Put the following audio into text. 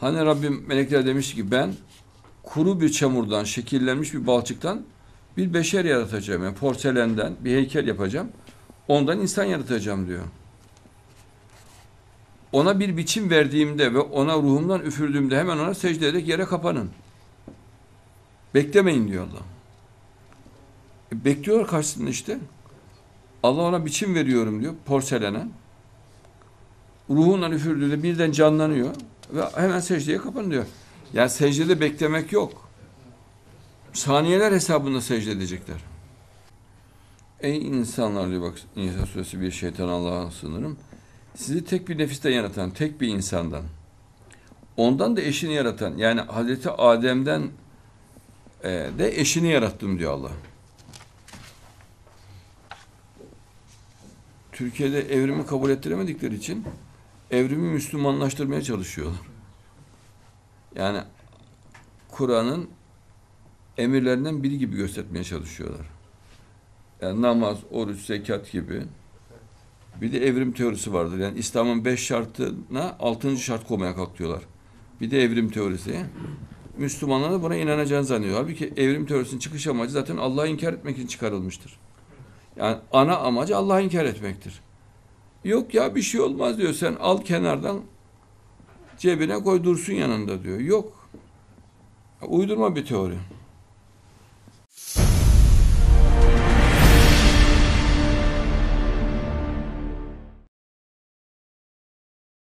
Hani Rabbim melekler demiş ki ben kuru bir çamurdan şekillenmiş bir balçıktan bir beşer yaratacağım. Yani porselenden bir heykel yapacağım. Ondan insan yaratacağım diyor. Ona bir biçim verdiğimde ve ona ruhumdan üfürdüğümde hemen ona secde ederek yere kapanın. Beklemeyin diyor Allah. E, bekliyor karşısında işte. Allah ona biçim veriyorum diyor porselene. Ruhundan üfürdüğünde birden canlanıyor ve hemen secdeye kapanın diyor. Yani secdede beklemek yok. Saniyeler hesabında secde edecekler. Ey insanlar diyor bak İsa suresi bir şeytan Allah'a sınırım. Sizi tek bir nefisten yaratan, tek bir insandan. Ondan da eşini yaratan yani Hazreti Adem'den e, de eşini yarattım diyor Allah. Türkiye'de evrimi kabul ettiremedikleri için evrimi Müslümanlaştırmaya çalışıyorlar. Yani Kur'an'ın emirlerinden biri gibi göstermeye çalışıyorlar. Yani namaz, oruç, zekat gibi. Bir de evrim teorisi vardır. Yani İslam'ın beş şartına altıncı şart koymaya kalkıyorlar. Bir de evrim teorisi. Müslümanlar da buna inanacağını zannediyor. Halbuki evrim teorisinin çıkış amacı zaten Allah'ı inkar etmek için çıkarılmıştır. Yani ana amacı Allah'ı inkar etmektir. Yok ya bir şey olmaz diyor. Sen al kenardan cebine koy dursun yanında diyor. Yok. Uydurma bir teori.